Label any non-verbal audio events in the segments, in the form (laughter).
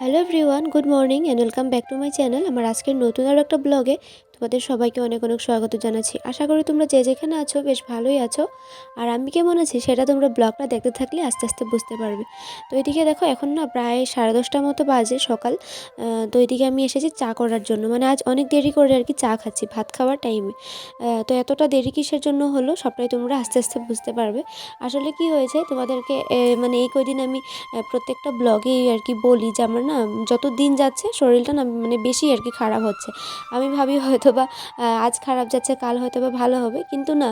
Hello everyone good morning and welcome back to my channel আমার আজকের নতুন আরও একটা ব্লগে তোমাদের সবাইকে অনেক অনেক স্বাগত জানাচ্ছি। আশা করি তোমরা যে যেখানে আছো বেশ ভালোই আছো। আর আমি কেমন আছি সেটা তোমরা ব্লগটা দেখতে থাকলে আস্তে আস্তে বুঝতে পারবে। তো এদিকে দেখো এখন না প্রায় সাড়ে দশটার মতো বাজে সকাল। তো এদিকে আমি এসেছি চা করার জন্য। মানে আজ অনেক দেরি করে আর কি চা খাচ্ছি ভাত খাওয়ার টাইমে। তো এতটা দেরি কিসের জন্য হলো সবটাই তোমরা আস্তে আস্তে বুঝতে পারবে। আসলে কি হয়েছে তোমাদেরকে মানে এই কদিন আমি প্রত্যেকটা ব্লগেই আর কি বলি যে আমার না যত দিন যাচ্ছে শরীরটা না মানে বেশি আর কি খারাপ হচ্ছে। আমি ভাবি হয়তো বা আজ খারাপ যাচ্ছে, কাল হয়তো বা ভালো হবে। কিন্তু না,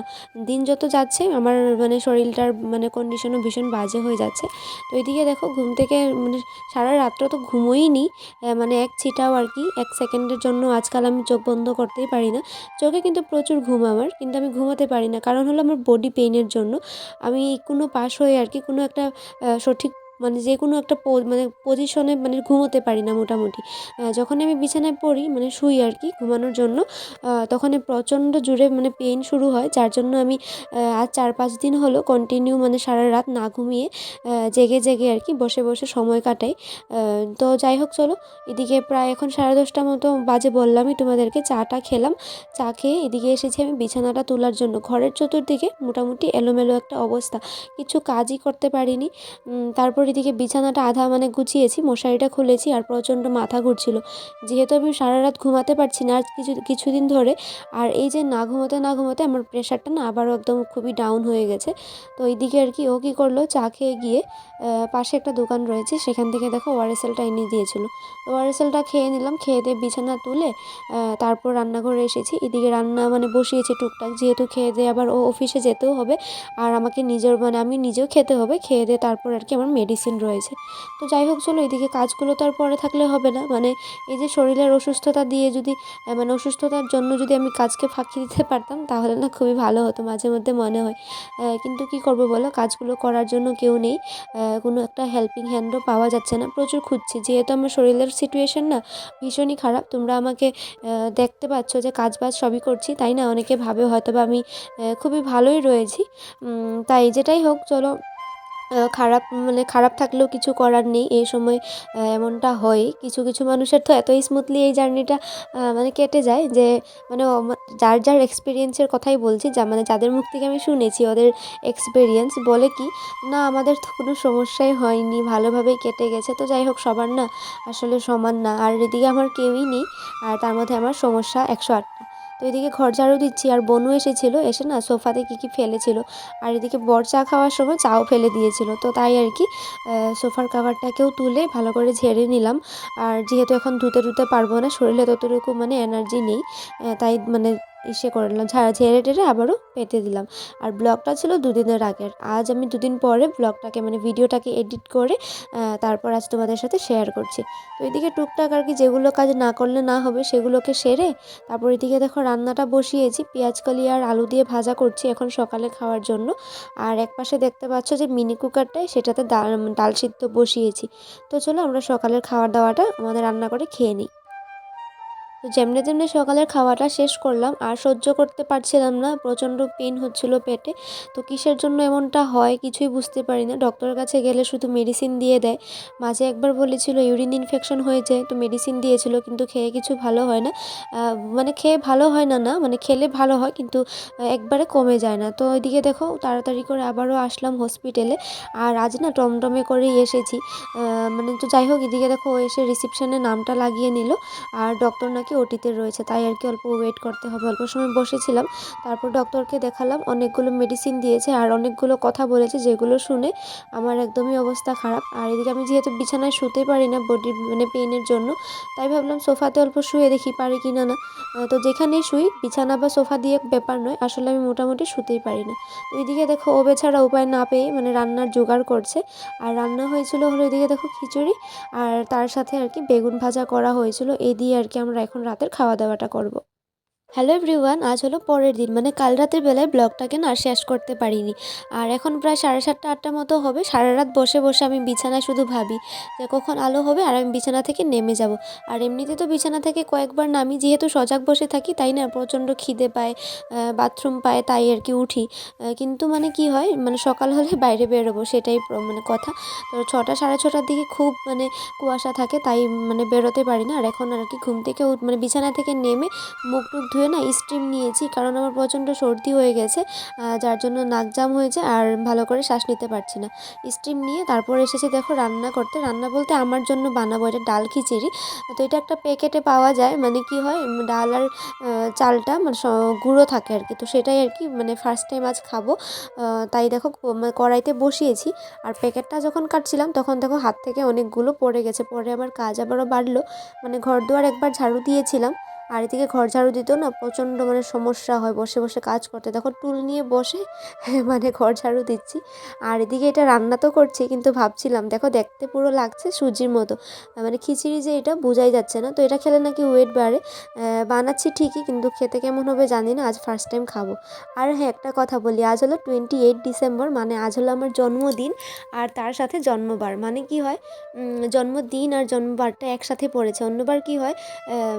দিন যত যাচ্ছে, আমার মানে শরীরটার মানে কন্ডিশনও ভীষণ বাজে হয়ে যাচ্ছে। তো এইদিকে দেখো, ঘুম থেকে মানে সারা রাত্র তো ঘুমোই নি মানে এক ছিটাও আর কি, এক সেকেন্ডের জন্য আজকাল আমি চোখ বন্ধ করতেই পারি না। চোখে কিন্তু প্রচুর ঘুম আমার, কিন্তু আমি ঘুমাতে পারি না। কারণ হলো আমার বডি পেইনের জন্য, আমি কোনো পাশ হয়ে আর কি কোনো একটা সঠিক মানে যে কোনো একটা মানে পজিশনে মানে ঘুমোতে পারি না মোটামুটি। যখন আমি বিছানায় পড়ি মানে শুই আর কি ঘুমানোর জন্য তখন প্রচণ্ড জোরে মানে পেইন শুরু হয়, যার জন্য আমি আজ চার পাঁচ দিন হলো কন্টিনিউ মানে সারা রাত না ঘুমিয়ে জেগে জেগে আর কি বসে বসে সময় কাটাই। তো যাই হোক চলো, এদিকে প্রায় এখন সাড়ে দশটা মতো বাজে বললামই তোমাদেরকে চাটা খেলাম। চা খেয়ে এদিকে এসেছি আমি বিছানাটা তোলার জন্য। ঘরের চতুর্দিকে মোটামুটি এলোমেলো একটা অবস্থা, কিছু কাজই করতে পারিনি। তারপর এদিকে বিছানাটা আধা মানে গুছিয়েছি, মশারিটা খুলেছি আর প্রচণ্ড মাথা ঘুরছিল। যেহেতু আমি সারা রাত ঘুমাতে পারছি না আর কিছু, কিছুদিন ধরে, আর এই যে না ঘুমোতে না ঘুমোতে আমার প্রেশারটা না আবারও একদম খুবই ডাউন হয়ে গেছে। তো এইদিকে আর কি ও কী করল, চা খেয়ে গিয়ে পাশে একটা দোকান রয়েছে, সেখান থেকে দেখো ওয়ারেসেলটা এনে দিয়েছিল। ওয়ারেসেলটা খেয়ে নিলাম, খেয়ে দিয়ে বিছানা তুলে তারপর রান্নাঘরে এসেছি। এদিকে রান্না মানে বসিয়েছি টুকটাক, যেহেতু খেয়ে দিয়ে আবার ও অফিসে যেতেও হবে, আর আমাকে নিজের মানে আমি নিজেও খেতে হবে, খেয়ে দিয়ে তারপর আর কি আমার মেডিসিন রয়েছে। তো যাই হোক, চলো এদিকে কাজগুলো তো আর পরে থাকলে হবে না। মানে এই যে শরীরের অসুস্থতা দিয়ে যদি মানে অসুস্থতার জন্য যদি আমি কাজকে ফাঁকি দিতে পারতাম, তাহলে না খুবই ভালো হতো, মাঝে মধ্যে মনে হয়। কিন্তু কি করব বলো, কাজগুলো করার জন্য কেউ নেই। কোনো একটা হেল্পিং হ্যান্ডও পাওয়া যাচ্ছে না। প্রচুর খুঁজছি। যেহেতু আমার শরীরের সিচুয়েশন না ভীষণই খারাপ, তোমরা আমাকে দেখতে পাচ্ছ যে কাজ বাজ সবই করছি, তাই না? অনেকে ভাবে হয়তো বা আমি খুবই ভালোই রয়েছি। তাই যেটাই হোক, চলো খারাপ মানে খারাপ থাকলেও কিছু করার নেই, এই সময় এমনটা হয়। কিছু কিছু মানুষের তো এতই স্মুথলি এই জার্নিটা মানে কেটে যায় যে মানে যার যার এক্সপিরিয়েন্সের কথাই বলছি, যা মানে যাদের মুখ থেকে আমি শুনেছি, ওদের এক্সপিরিয়েন্স বলে কি, না, আমাদের তো কোনো সমস্যাই হয়নি, ভালোভাবেই কেটে গেছে। তো যাই হোক, সবার না, আসলে সমান না। আর এদিকে আমার কেউই নেই, আর তার মধ্যে আমার সমস্যা একশো আটটা তো এদিকে ঘর ঝাড়ু দিচ্ছি, আর বনু এসেছিল, এসে না সোফাতে কী কী ফেলেছিল, আর এদিকে বর চা খাওয়ার সময় চাও ফেলে দিয়েছিল। তো তাই আর কি সোফার কাভারটাকেও তুলে ভালো করে ঝেড়ে নিলাম। আর যেহেতু এখন ধুতে ধুতে পারব না, শরীরে ততটুকু মানে এনার্জি নেই তাই মানে ইসে করে নিলাম। ঝাড়া ঝেড়ে টেড়ে আবারও পেতে দিলাম। আর ব্লগটা ছিল দুদিনের আগের। আজ আমি দুদিন পরে ব্লগটাকে মানে ভিডিওটাকে এডিট করে তারপর আজ তোমাদের সাথে শেয়ার করছি। তো এদিকে টুকটাক আর কি যেগুলো কাজ না করলে না হবে সেগুলোকে সেরে, তারপর এদিকে দেখো রান্নাটা বসিয়েছি। পেঁয়াজ কলি আর আলু দিয়ে ভাজা করছি এখন সকালে খাওয়ার জন্য। আর এক পাশে দেখতে পাচ্ছ যে মিনি কুকারটায় সেটাতে ডাল ডাল সিদ্ধ বসিয়েছি। তো চলো আমরা সকালের খাওয়া দাওয়াটা আমাদের রান্না করে খেয়ে নিই। তো যেমনি যেমনি সকালের খাওয়াটা শেষ করলাম। আর সহ্য করতে পারছিলাম না, প্রচণ্ড পেন হচ্ছিল পেটে। তো কিসের জন্য এমনটা হয় কিছুই বুঝতে পারি না। ডক্টরের কাছে গেলে শুধু মেডিসিন দিয়ে দেয়। মাঝে একবার বলেছিল ইউরিন ইনফেকশন হয়েছে। তো মেডিসিন দিয়েছিল, কিন্তু খেয়ে কিছু ভালো হয় না। মানে খেয়ে ভালো হয় না না মানে খেলে ভালো হয়, কিন্তু একবারে কমে যায় না। তো ওইদিকে দেখো, তাড়াতাড়ি করে আবারও আসলাম হসপিটালে আর আজ না টমটমে করেই এসেছি। মানে তো যাই হোক, এদিকে দেখো এসে রিসিপশনে নামটা লাগিয়ে নিল। আর ডক্টর নাকি ওটিতে রয়েছে, তাই আর কি অল্প ওয়েট করতে হবে। অল্প সময় বসেছিলাম, তারপর ডক্টরকে দেখালাম, অনেকগুলো মেডিসিন দিয়েছে আর অনেকগুলো কথা বলেছে, যেগুলো শুনে আমার একদমই অবস্থা খারাপ। আর এদিকে আমি যেহেতু বিছানায় শুতে পারি না বডি মানে পেইনের জন্য, তাই ভাবলাম সোফাতে অল্প শুয়ে দেখি পারি কি না। না তো যেখানেই শুই, বিছানা বা সোফা দিয়ে ব্যাপার নয়, আসলে আমি মোটামুটি শুতেই পারি না। তো এদিকে দেখো, ও বেছাড়া উপায় না পেয়ে মানে রান্নার জোগাড় করছে। আর রান্না হয়েছিল হলো এদিকে দেখো খিচুড়ি, আর তার সাথে আর কি বেগুন ভাজা করা হয়েছিল, এ দিয়ে আর কি আমরা এখন রাতের খাওয়া দাওয়াটা করব। হ্যালো এভরিওয়ান, আজ হলো পরের দিন। মানে কাল রাতের বেলায় ব্লগটাকে না শেষ করতে পারিনি। আর এখন প্রায় সাড়ে সাতটা, আটটা মতো হবে। সারা রাত বসে বসে আমি বিছানায় শুধু ভাবি যে কখন আলো হবে আর আমি বিছানা থেকে নেমে যাব। আর এমনিতে তো বিছানা থেকে কয়েকবার নামি, যেহেতু সজাগ বসে থাকি, তাই না প্রচণ্ড খিদে পায় বাথরুম পায়, তাই আর কি উঠি। কিন্তু মানে কি হয় মানে সকাল হলে (laughs) বাইরে বেরোবো, সেটাই মানে কথা। তো ছটা, সাড়ে ছটার দিকে খুব মানে কুয়াশা থাকে, তাই মানে বেরোতে পারি না। আর এখন আর কি ঘুম থেকে মানে বিছানা থেকে নেমে মুখ টুক ধুয়ে না স্টিম নিয়েছি, কারণ আমার প্রচণ্ড সর্দি হয়ে গেছে যার জন্য নাক জাম হয়েছে আর ভালো করে শ্বাস নিতে পারছি না। স্টিম নিয়ে তারপর এসেছি দেখো রান্না করতে। রান্না বলতে আমার জন্য বানাবো এটা ডাল খিচিড়ি। তো এটা একটা প্যাকেটে পাওয়া যায় মানে কি হয় ডাল আর চালটা মানে গুঁড়ো থাকে আর কি। তো সেটাই আর কি মানে ফার্স্ট টাইম আজ খাব। তাই দেখো মানে কড়াইতে বসিয়েছি। আর প্যাকেটটা যখন কাটছিলাম, তখন দেখো হাত থেকে অনেকগুলো পড়ে গেছে। পরে আমার কাজ আবারও বাড়লো। মানে ঘর দুয়ার একবার ঝাড়ু দিয়েছিলাম। আর এদিকে ঘর ঝাড়ু দিত না প্রচণ্ড মানে সমস্যা হয়, বসে বসে কাজ করতে। দেখো টুল নিয়ে বসে (laughs) মানে ঘর ঝাড়ু দিচ্ছি। আর এদিকে এটা রান্না তো করছি, কিন্তু ভাবছিলাম, দেখো দেখতে পুরো লাগছে সুজির মতো। মানে খিচুড়ি যে এটা বোঝাই যাচ্ছে না। তো এটা খেলে নাকি ওয়েট বাড়ে। বানাচ্ছি ঠিকই, কিন্তু খেতে কেমন হবে জানি না। আজ ফার্স্ট টাইম খাব। আর হ্যাঁ একটা কথা বলি, আজ হলো টোয়েন্টি এইট ডিসেম্বর মানে আজ হলো আমার জন্মদিন। আর তার সাথে জন্মবার মানে কি হয় জন্মদিন আর জন্মবারটা একসাথে পড়েছে। অন্যবার কি হয়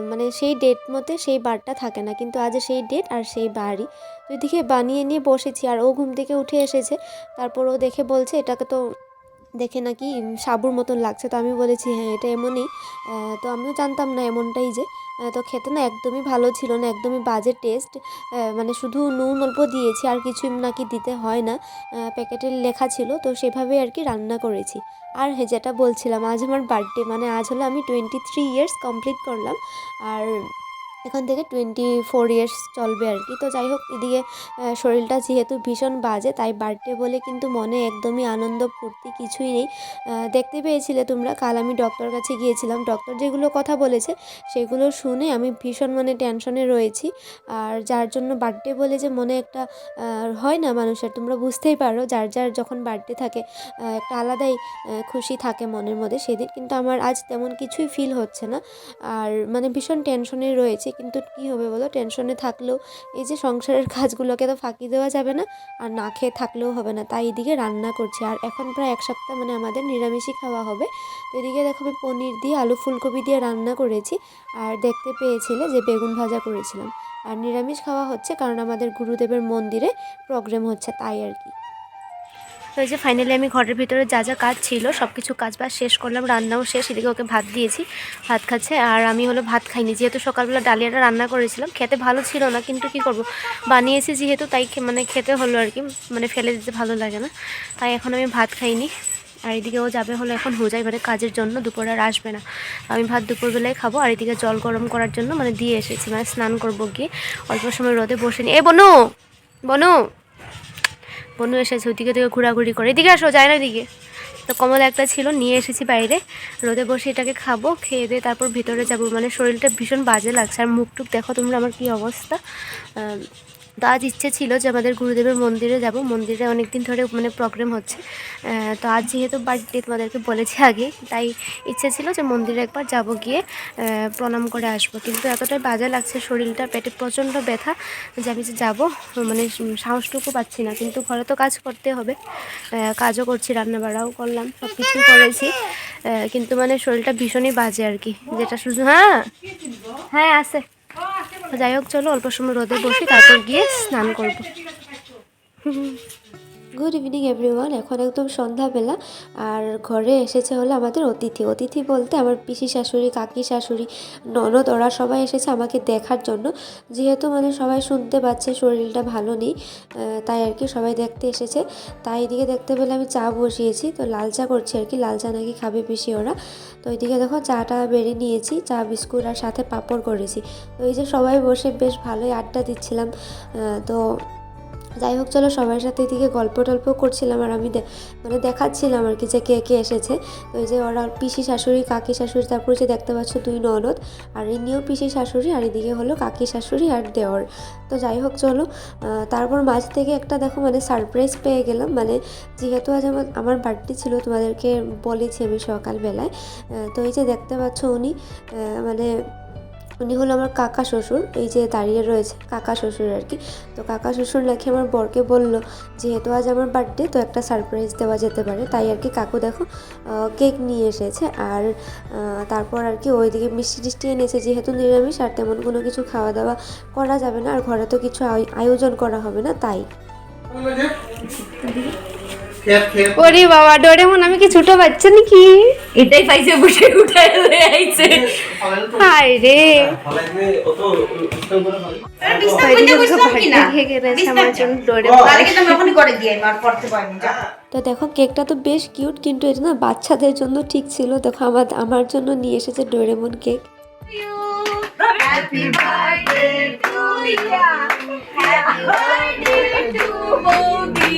মানে সেই ডেট মতে সেই বারটা থাকে না। কিন্তু আজ সেই ডেট আর সেই বারই তো এদিকে বানিয়ে নিয়ে বসেছি আর ও ঘুম থেকে উঠে এসেছে। তারপর ও দেখে বলছে, এটাকে তো দেখে নাকি সাবুর মতন লাগছে। তো আমি বলেছি হ্যাঁ এটা এমনই। তো আমিও জানতাম না এমনটাই যে। তো খেতে না একদমই ভালো ছিল না, একদমই বাজে টেস্ট মানে শুধু নুন অল্প দিয়েছি, আর কিছুই নাকি দিতে হয় না। প্যাকেটে লেখা ছিল, তো সেভাবে আর কি রান্না করেছি। আর হ্যাঁ যেটা বলছিলাম, আজ আমার বার্থডে মানে আজ হলো আমি টোয়েন্টি থ্রি ইয়ার্স কমপ্লিট করলাম। আর এখান থেকে টোয়েন্টি ফোর ইয়ার্স চলবে আর কি। তো যাই হোক, এদিকে শরীরটা যেহেতু ভীষণ বাজে, তাই বার্থডে বলে কিন্তু মনে একদমই আনন্দ, ফুর্তি কিছুই নেই। দেখতে পেয়েছিলে তোমরা, কাল আমি ডক্টর কাছে গিয়েছিলাম। ডক্টর যেগুলো কথা বলেছে, সেগুলো শুনে আমি ভীষণ মানে টেনশনে রয়েছি। আর যার জন্য বার্থডে বলে যে মনে একটা হয় না মানুষের, তোমরা বুঝতেই পারো, যার যার যখন বার্থডে থাকে একটা আলাদাই খুশি থাকে মনের মধ্যে। সেদিন কিন্তু আমার আজ তেমন কিছুই ফিল হচ্ছে না। আর মানে ভীষণ টেনশনে রয়েছে। কিন্তু কী হবে বলো? টেনশনে থাকলেও এই যে সংসারের কাজগুলোকে তো ফাঁকি দেওয়া যাবে না, আর না খেয়ে থাকলেও হবে না। তাই এদিকে রান্না করছি। আর এখন প্রায় এক সপ্তাহ মানে আমাদের নিরামিষই খাওয়া হবে। তো এদিকে দেখো আমি পনির দিয়ে আলু ফুলকপি দিয়ে রান্না করেছি। আর দেখতে পেয়েছিলে যে বেগুন ভাজা করেছিলাম। আর নিরামিষ খাওয়া হচ্ছে কারণ আমাদের গুরুদেবের মন্দিরে প্রোগ্রাম হচ্ছে তাই আর কি। তো এই যে ফাইনালি আমি ঘরের ভিতরে যা যা কাজ ছিল সব কিছু কাজ বাজ শেষ করলাম, রান্নাও শেষ, এদিকে ওকে ভাত দিয়েছি, ভাত খাচ্ছে, আর আমি হলো ভাত খাইনি। যেহেতু সকালবেলা ডালিয়াটা রান্না করেছিলাম, খেতে ভালো ছিল না, কিন্তু কি করব? বানিয়েছি যেহেতু, তাই মানে খেতে হলো আর কি মানে ফেলে দিতে ভালো লাগে না, তাই এখন আমি ভাত খাইনি। আর এদিকে ও যাবে হলো এখন হোজাই মানে কাজের জন্য, দুপুরে আর আসবে না। আমি ভাত দুপুরবেলায় খাব, আর এদিকে জল গরম করার জন্য মানে দিয়ে এসেছি মানে স্নান করব গিয়ে, অল্প সময় রোদে বসে নি এ বনু! বনু! বনু এসেছে ওদিকে থেকে ঘোরাঘুরি করে। এদিকে আসো, যায় না এদিকে তো কমলা একটা ছিল, নিয়ে এসেছি বাইরে। রোদে বসে এটাকে খাব, খেয়ে দিয়ে তারপর ভিতরে যাব। মানে শরীরটা ভীষণ বাজে লাগছে। আর মুখ টুক দেখো তোমরা আমার কি অবস্থা। তো আজ ইচ্ছে ছিল যে আমাদের গুরুদেবের মন্দিরে যাব। মন্দিরে অনেক দিন ধরে মানে প্রোগ্রাম হচ্ছে। তো আজ যেহেতু বার্থডে তোমাদেরকে বলেছি আগে, তাই ইচ্ছে ছিল যে মন্দিরে একবার যাব গিয়ে প্রণাম করে আসব। কিন্তু এতটাই বাজে লাগছে, শরীরটা, পেটে প্রচণ্ড ব্যথা যে আমি যে যাব মানে সাহসটুকু পাচ্ছি না। কিন্তু ঘরে তো কাজ করতে হবে। কাজও করছি রান্না বাড়াও করলাম সব কিছুই করেছি কিন্তু মানে শরীরটা ভীষণই বাজে আর কি। যেটা শুধু হ্যাঁ? হ্যাঁ আছে। যাই হোক চলো অল্প সময় রোদে বসি তারপর গিয়ে স্নান করব। (laughs) গুড ইভিনিং এভরিওয়ান এখন একদম সন্ধ্যাবেলা, আর ঘরে এসেছে হলো আমাদের অতিথি। অতিথি বলতে আমার পিসি শাশুড়ি, কাকি শাশুড়ি, ননদ, ওরা সবাই এসেছে আমাকে দেখার জন্য। যেহেতু মানে সবাই শুনতে পাচ্ছে, শরীরটা ভালো নেই তাই আর কি সবাই দেখতে এসেছে। তাই এদিকে দেখতে পেলে আমি চা বসিয়েছি, তো লাল চা করছি আর কি। লাল চা নাকি খাবে পিসি ওরা। তো ওইদিকে দেখো, চাটা বেড়ে নিয়েছি, চা, বিস্কুট আর সাথে পাঁপড় করেছি। তো এই যে সবাই বসে বেশ ভালোই আড্ডা দিচ্ছিলাম তো যাই হোক, চলো সবার সাথে এদিকে গল্প টল্প করছিলাম আর আমি মানে দেখাচ্ছিলাম আর কি যে কে কে এসেছে। এই যে ওরা পিসি শাশুড়ি, কাকি শাশুড়ি, তারপর যে দেখতে পাচ্ছ দুই ননদ আর ইনিও পিসি শাশুড়ি আর এদিকে হলো কাকি শাশুড়ি আর দেওর। তো যাই হোক, চলো তারপর মাঝ থেকে একটা দেখো মানে সারপ্রাইজ পেয়ে গেলাম। মানে যেহেতু আজ আমার আমার বার্থডে ছিল, তোমাদেরকে বলেছি আমি সকালবেলায়। তো এই যে দেখতে পাচ্ছ উনি মানে উনি হলো আমার কাকা শ্বশুর, এই যে দাঁড়িয়ে রয়েছে কাকা শ্বশুর আর কি। তো কাকা শ্বশুর নাকি আমার বরকে বলল, যেহেতু আজ আমার বার্থডে তো একটা সারপ্রাইজ দেওয়া যেতে পারে। তাই আর কি কাকু দেখো কেক নিয়ে এসেছে। আর তারপর আর কি ওইদিকে মিষ্টি টিষ্টি এনেছে, যেহেতু নিরামিষ, আর তেমন কোনো কিছু খাওয়া দাওয়া করা যাবে না। আর ঘরে তো কিছু আয়- আয়োজন করা হবে না, তাই। ওরে বাবা ডোরেমন আমি কি ছোট বাচ্চা নাকি? এটাই পাইছে বসে হয়ে আইছে। হাই রে। তো দেখো কেকটা তো বেশ কিউট কিন্তু এটা না বাচ্চাদের জন্য ঠিক ছিল। দেখো আমার আমার জন্য নিয়ে এসেছে Doraemon cake. Happy birthday to ya happy birthday to বৌদি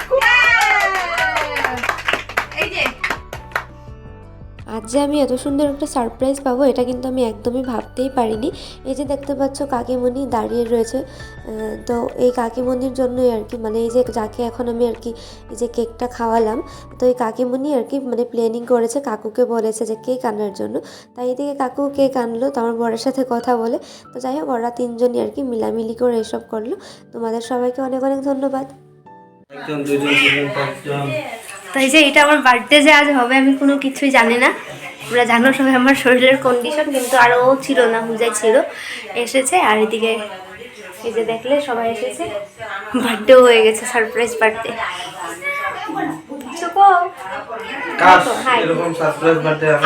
আজ যে আমি এত সুন্দর একটা সারপ্রাইজ পাবো, এটা কিন্তু আমি একদমই ভাবতেই পারিনি। এই যে দেখতে পাচ্ছ কাকিমণি দাঁড়িয়ে রয়েছে তো এই কাকিমণির জন্যই আর কি মানে এই যে যাকে এখন আমি আর কি এই যে কেকটা খাওয়ালাম, তো এই কাকিমণি আর কি মানে প্ল্যানিং করেছে, কাকুকে বলেছে যে কেক আনার জন্য। তাই এদিকে কাকু কেক আনলো, তো আমার বরের সাথে কথা বলে। তো যাই হোক, ওরা তিনজনই আর কি মিলামিলি করে এসব করল। তোমাদের সবাইকে অনেক অনেক ধন্যবাদ। একজন, দুজন, তিনজন, পাঁচজন। তো এই যে এটা আমার বার্থডে যে আজ হবে আমি কোনো কিছুই জানি না। তোমরা জানো সবাই আমার শরীরের কন্ডিশন কিন্তু আরও ছিল না হুজাই ছিল। এসেছে আর এদিকে এই যে দেখলে সবাই এসেছে। বার্থডেও হয়ে গেছে সারপ্রাইজ বার্থডে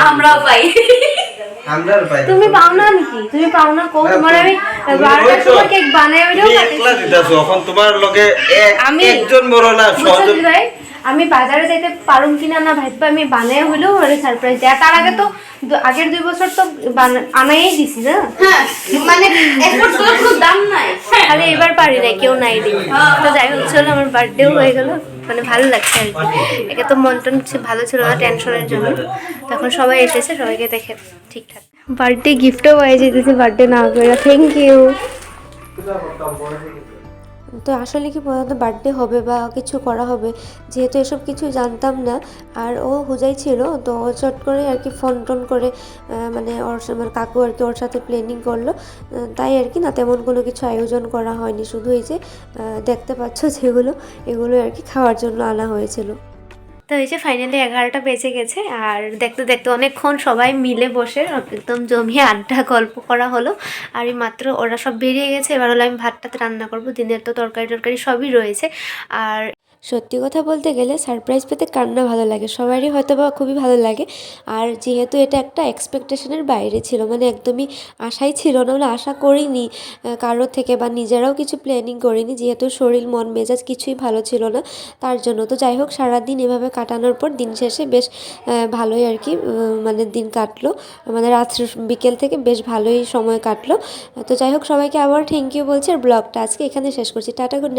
আমরাও পাই। তুমি পাও না নাকি? তুমি পাও না কো তোমার আমি সময় কেক বানাই ওইটাও একলা দিতাছো এখন তোমার লগে আমি- একজন বড় না সহজ আমি বাজারে যাইতে পারুম কিনা না ভাইবা আমি বানাই হইলেও ওরে সারপ্রাইজ দেয়। তার আগে তো দু- আগের দুই বছর তো বানা- আনাই দিছি না। হ্যাঁ মানে এফোর্ট করে কোনো দাম নাই। খালি এবার পারি না কেউ নাই দিবে তো যাই হোক চলো আমার বার্থডেও হয়ে গেল। মানে ভালো লাগছে আর কি। একে তো মন টন ভালো ছিল না টেনশনের জন্য। তখন সবাই এসেছে সবাইকে দেখে ঠিকঠাক। বার্থডে গিফটও পাই যেতেছে বার্থডে না করে থ্যাংক ইউ তো আসলে কি বলতো বার্থডে হবে বা কিছু করা হবে, যেহেতু এসব কিছু জানতাম না, আর ও হুজাই ছিল, তো চট করে আর কি ফোন টোন করে মানে ওর আমার মানে কাকু আর কি ওর সাথে প্ল্যানিং করল তাই আর কি না তেমন কোনো কিছু আয়োজন করা হয়নি, শুধু এই যে দেখতে পাচ্ছ যেগুলো, এগুলো আর কি খাওয়ার জন্য আনা হয়েছিল। তো এই যে ফাইনালি এগারোটা বেজে গেছে আর দেখতে দেখতে অনেকক্ষণ সবাই মিলে বসে একদম জমিয়ে আড্ডা গল্প করা হলো। আর এই মাত্র ওরা সব বেরিয়ে গেছে, এবার হলো আমি ভাতটাতে রান্না করব, দিনের তো তরকারি টরকারি সবই রয়েছে। আর সত্যি কথা বলতে গেলে সারপ্রাইজ পেতে কান্না ভালো লাগে। সবারই হয়তো বা খুবই ভালো লাগে। আর যেহেতু এটা একটা এক্সপেকটেশনের বাইরে ছিল মানে একদমই আশাই ছিল না মানে আশা করিনি কারোর থেকে বা নিজেরাও কিছু প্ল্যানিং করিনি, যেহেতু শরীর, মন, মেজাজ কিছুই ভালো ছিল না, তার জন্য। তো যাই হোক, সারাদিন এভাবে কাটানোর পর দিন শেষে বেশ ভালোই আর কি মানে দিন কাটলো। মানে রাত বিকেল থেকে বেশ ভালোই সময় কাটলো। তো যাই হোক, সবাইকে আবার থ্যাংক ইউ বলছি, আর ব্লগটা আজকে এখানে শেষ করছি। Tata good